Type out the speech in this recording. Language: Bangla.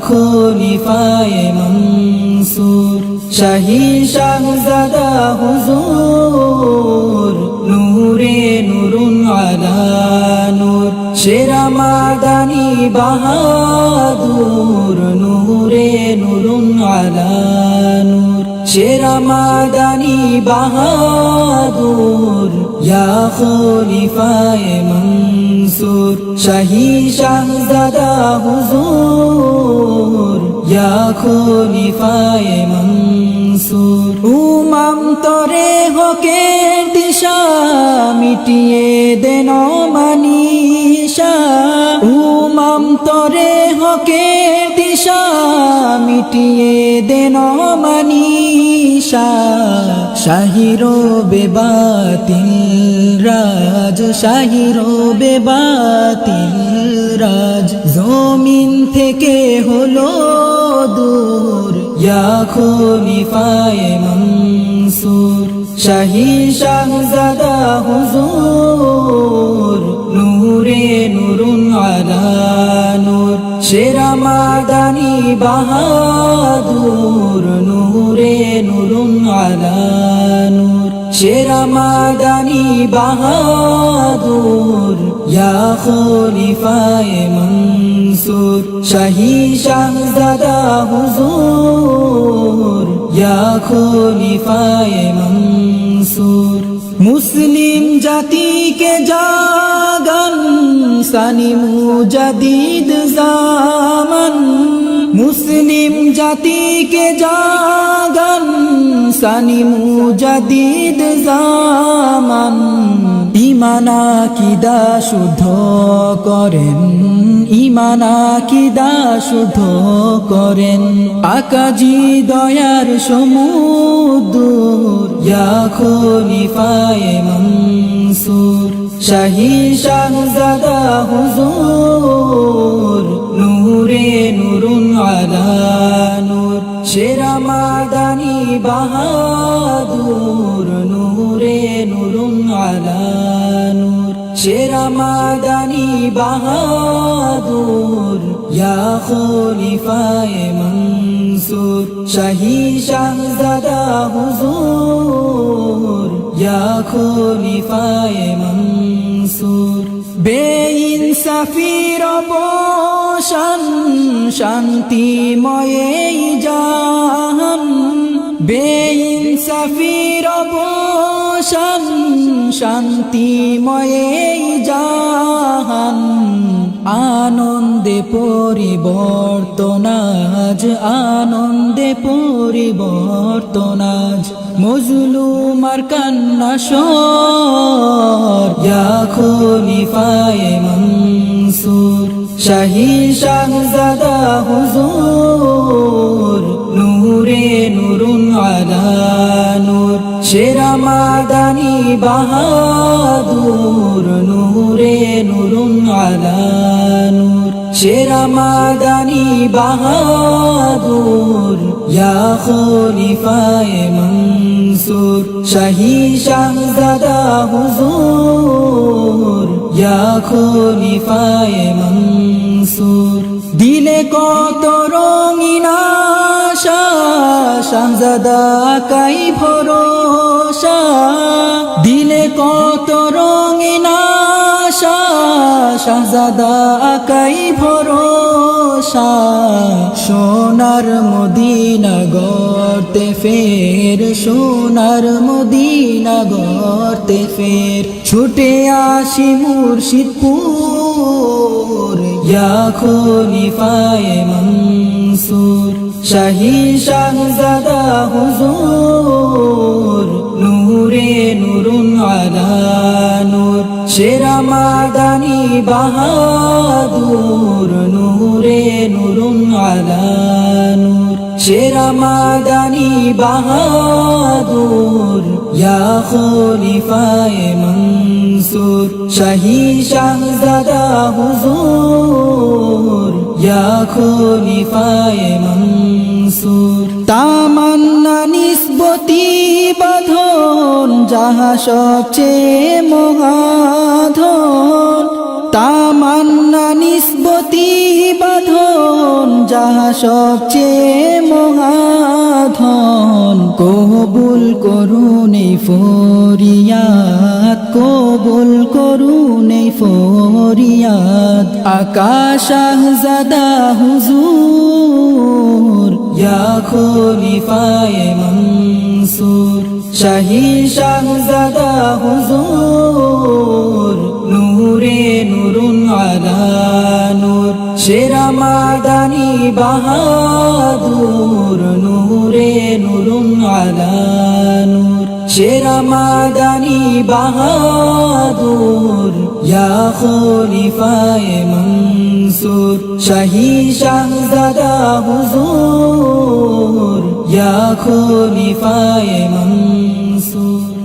খলিফায়ে মনসুর শাহী শাহজাদা হুজুর শেরা মাদানি বাহাদুর নূরে নুরুন আলা নূর। শেরা মাদানি বাহাদুর, ইয়া খলিফায়ে মনসুর। শাহী শাহজাদা হুজুর, ইয়া খলিফায়ে মনসুর। উমাম তরে হকে দিশা মিটিয়ে দেন মানিশা। উমাম তরে হকে দিশা মিটিয়ে দেন মানিশা। শাহিরো বেবাতিল রাজ শাহিরো বেবাতিল রাজ জমিন থেকে হলো দূর। ইয়া খলিফায়ে মনসুর, শাহী শাহজাদা হুজুর, নূরে নুরুন আলা শেরা মাদানি বাহাদুর, নূরে নুরুন আলা শেরা মাদানি বাহাদুর, ইয়া খলিফায়ে মনসুর, শাহী শাহজাদা হুজুর ইয়া খলিফায়ে মনসুর। মুসলিম জাতিকে জাগান সানি মুজাদিদ জামান। মুসলিম জাতিকে জাগান, সানি মুজাদিদ জামান। ইমানা কিদা শুদ্ধ করেন ইমানা কিদা শুদ্ধ করেন। আকাজি দয়ার সমুদুর, ইয়া খলিফায়ে মনসুর। শাহী শাহজাদা হুজুর শেরা মাদানি বাহাদুর, ইয়া খলিফায়ে মনসুর, শাহী শাহজাদা হুজুর, ইয়া খলিফায়ে মনসুর। বেইনসাফির অবসান শান্তিময়ে জাহান। বেইনসাফির অবসান শান্তিময়ে জাহান আনন্দে পরিবর্তনাজ আনন্দে পরিবর্তনাজ মজলুমার কান্না সর খলিফায়ে মনসুর। শাহী শাহজাদা হুজুর। শেরা মাদানি বাহাদুর, নূরে নুরুন আলা নূর। শেরা মাদানি বাহাদুর, ইয়া খলিফায়ে মনসুর। শাহী শাহজাদা হুজুর, ইয়া খলিফায়ে মনসুর। দিলে কত রঙিনা শাহজাদা কাই ভরসা দিলে কত রঙিনা শাহজাদা কাই ভরসা। সোনার মদিনা গর্তে ফের, সোনার মদিনা গর্তে ফের, ছুটে আসি মুর্শিদপুর, ইয়া খলিফায়ে মনসুর, শাহী শাহজাদা হুজুর। নূরে নুরুন আলা নূর। শেরা মাদানি বাহাদুর, নূরে নুরুন আলা নূর। শেরা মাদানি বাহাদুর, ইয়া খলিফায়ে মনসুর। শাহী শাহজাদা হুজুর, ইয়া খলিফায়ে মনসুর। তামান্না নিসবতি যাহা সবচেয়ে মহাধন, তামান্না বাধন বাঁধন সবচেয়ে মহাধন। কবুল করুন এই ফরিয়াদ, কবুল করুন এই ফরিয়াদ। আকাশ শাহজাদা হুজুর ইয়া খলিফায়ে মনসুর শাহী শাহজাদা হুজুর নূরে নুরুন আলা নূর শেরা মাদানি বাহাদুর নূরে নুরুন আলা নূর শেরা মাদানি বাহাদুর ইয়া খলিফায়ে মনসুর শাহী শাহজাদা হুজুর ইয়া খলিফায়ে মনসুর